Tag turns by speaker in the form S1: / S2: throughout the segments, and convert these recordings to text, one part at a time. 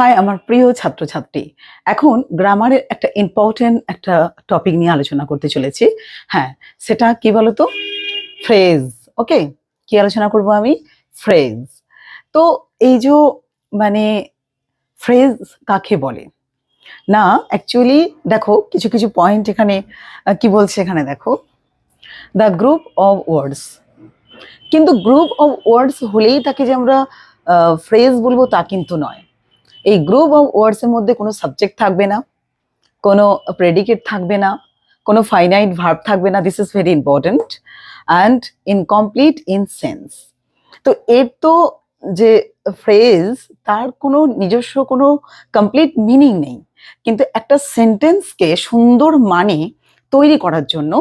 S1: High, আমার প্রিয় ছাত্রছাত্রী। এখন গ্রামারের একটা ইম্পর্টেন্ট একটা টপিক নিয়ে আলোচনা করতে চলেছি। হ্যাঁ সেটা কি বলতো? ফ্রেজ ওকে কি আলোচনা করব আমি? ফ্রেজ তো এই যে মানে ফ্রেজ কাকে বলে? না অ্যাকচুয়ালি দেখো, কিছু কিছু পয়েন্ট এখানে কি বলছে এখানে দেখো? দ্য গ্রুপ অফ ওয়ার্ডস কিন্তু গ্রুপ অফ ওয়ার্ডস হলেই তাকে যে আমরা ফ্রেজ বলব তা কিন্তু নয়। এই গ্রুপ অফ ওয়ার্ডসের মধ্যে কোনো সাবজেক্ট থাকবে না, কোনো প্রেডিকেট থাকবে না, কোনো ফাইনাইট ভার্ব থাকবে না this is very important and incomplete in sense তো এর তো যে ফ্রেজ তার কোনো নিজস্ব কোনো কমপ্লিট মিনিং নেই। কিন্তু একটা সেন্টেন্সকে সুন্দর মানে তৈরি করার জন্য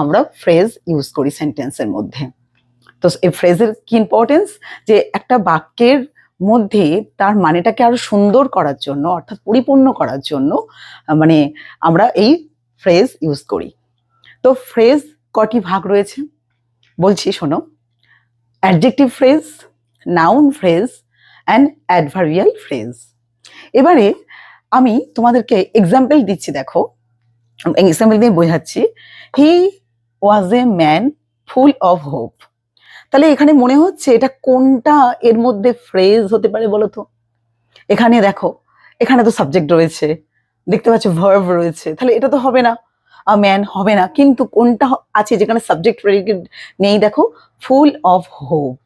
S1: আমরা ফ্রেজ ইউজ করি সেন্টেন্সের মধ্যে। তো এই ফ্রেজের কি ইম্পর্টেন্স যে একটা বাক্যের মধ্যে তার মানেটাকে আরও সুন্দর করার জন্য, অর্থাৎ পরিপূর্ণ করার জন্য মানে আমরা এই ফ্রেজ ইউজ করি। তো ফ্রেজ কটি ভাগ রয়েছে? বলছি, শোনো। Adjective phrase noun phrase and adverbial phrase এবারে আমি তোমাদেরকে এক্সাম্পল দিচ্ছি, দেখো। এক্সাম্পল দিয়ে বোঝাচ্ছি। He was a man full of hope তাহলে এখানে মনে হচ্ছে এটা কোনটা এর মধ্যে ফ্রেজ হতে পারে বলো তো এখানে দেখো, এখানে তো সাবজেক্ট রয়েছে, দেখতে পাচ্ছ ভার্ব রয়েছে, তাহলে এটা তো হবে না আ ম্যান হবে না, কিন্তু কোনটা আছে যেখানে সাবজেক্ট নেই দেখো ফুল অফ হোপ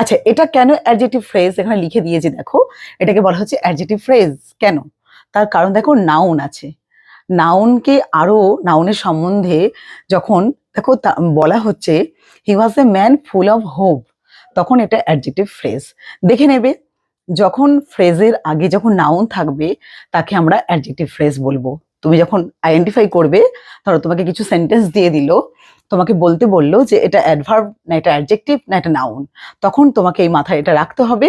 S1: আচ্ছা এটা কেন অ্যাডজেক্টিভ ফ্রেজ এখানে লিখে দিয়েছি দেখো, এটাকে বলা হচ্ছে অ্যাডজেক্টিভ ফ্রেজ কেন? তার কারণ দেখো নাউন আছে নাউনকে আরও নাউনের সম্বন্ধে যখন দেখো বলা হচ্ছে he was a man full of hope তখন এটা অ্যাডজেক্টিভ ফ্রেজ দেখে নেবে, যখন ফ্রেজের আগে যখন নাউন থাকবে, তাকে আমরা অ্যাডজেক্টিভ ফ্রেজ বলব। তুমি যখন আইডেন্টিফাই করবে, ধরো তোমাকে কিছু সেন্টেন্স দিয়ে দিল, তোমাকে বলতে বলল যে এটা অ্যাডভার্ব না এটা অ্যাডজেক্টিভ না এটা নাউন তখন তোমাকে এই মাথায় এটা রাখতে হবে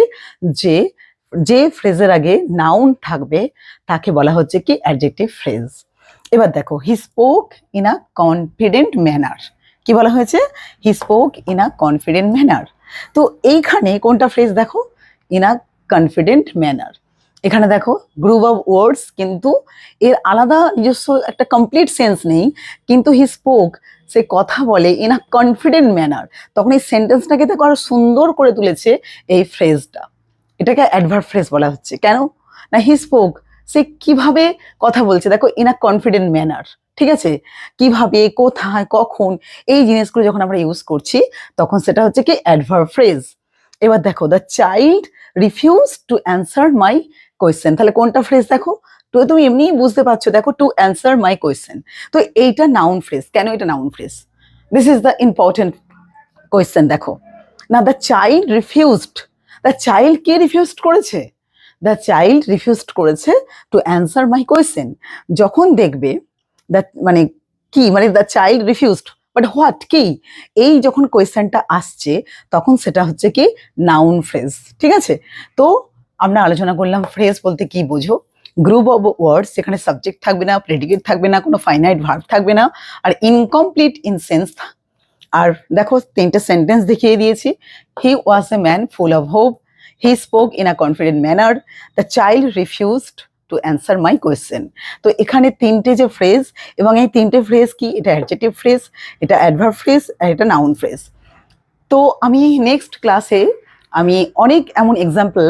S1: যে যে ফ্রেজের আগে নাউন থাকবে, তাকে বলা হচ্ছে কি? অ্যাডজেক্টিভ ফ্রেজ এবার দেখো he spoke in a confident manner কি বলা হয়েছে? He spoke in a confident manner তো এইখানে কোনটা ফ্রেজ দেখো? ইন আ কনফিডেন্ট ম্যানার এখানে দেখো গ্রুপ অফ ওয়ার্ডস কিন্তু এর আলাদা নিজস্ব একটা কমপ্লিট সেন্স নেই, কিন্তু হি স্পোক সে কথা বলে ইন আ কনফিডেন্ট ম্যানার তখন এই সেন্টেন্সটাকে দেখো আরও সুন্দর করে তুলেছে এই ফ্রেজটা এটাকে অ্যাডভার্ব ফ্রেজ বলা হচ্ছে। কেন? না হি স্পোক সে কীভাবে কথা বলছে? দেখো ইন আ কনফিডেন্ট ম্যানার ঠিক আছে? কীভাবে, কোথায়, কখন, এই জিনিসগুলো যখন আমরা ইউজ করছি, তখন সেটা হচ্ছে কি অ্যাডভার ফ্রেজ এবার দেখো the child refuse to answer my question তাহলে কোনটা ফ্রেজ দেখো? তো তুমি এমনিই বুঝতে পারছ, দেখো টু অ্যান্সার মাই কোয়েশ্চেন তো এইটা নাউন ফ্রেজ কেন এটা noun phrase this is the important question দেখো। না the child refused the child K refused করেছে? দ্য চাইল্ড রিফিউজড করেছে টু অ্যান্সার মাই কোয়েশ্চেন যখন দেখবে দ্য মানে কি মানে the child refused but what কি? এই যখন কোয়েশ্চেনটা আসছে, তখন সেটা হচ্ছে কি নাউন ফ্রেজ ঠিক আছে? তো আমরা আলোচনা করলাম ফ্রেজ বলতে কি বোঝো? গ্রুপ অফ ওয়ার্ডস সেখানে সাবজেক্ট থাকবে না প্রেডিকেট থাকবে না, কোনো ফাইনাইট ভার্ব থাকবে না, আর ইনকমপ্লিট ইন সেন্স আর দেখো তিনটে সেন্টেন্স দেখিয়ে দিয়েছি। He was a man full of hope he spoke in a confident manner the child refused to answer my question তো এখানে তিনটে যে ফ্রেজ এবং এই তিনটে ফ্রেজ কি? এটা অ্যাডজেক্টিভ ফ্রেজ এটা অ্যাডভার্ব ফ্রেজ আর এটা নাউন ফ্রেজ তো আমি নেক্সট ক্লাসে আমি অনেক এমন এক্সাম্পল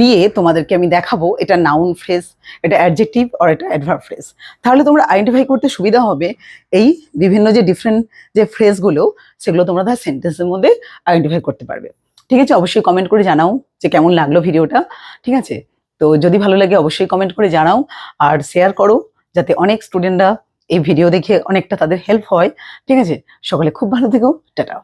S1: দিয়ে তোমাদেরকে আমি দেখাবো। এটা নাউন ফ্রেজ এটা অ্যাডজেক্টিভ আর এটা অ্যাডভার্ব ফ্রেজ তাহলে তোমরা আইডেন্টিফাই করতে সুবিধা হবে এই বিভিন্ন যে ডিফারেন্ট যে ফ্রেজগুলো সেগুলো তোমরা তার সেন্টেন্সের মধ্যে আইডেন্টিফাই করতে পারবে। ঠিক আছে, অবশ্যই কমেন্ট করে জানাও যে কেমন লাগল ভিডিওটা ঠিক আছে? তো যদি ভালো লাগে অবশ্যই কমেন্ট করে জানাও আর শেয়ার করো যাতে অনেক স্টুডেন্টরা এই ভিডিও দেখে অনেকটা তাদের হেল্প হয়, ঠিক আছে? সকলে খুব ভালো থেকো, টাটা।